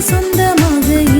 சொந்தமாக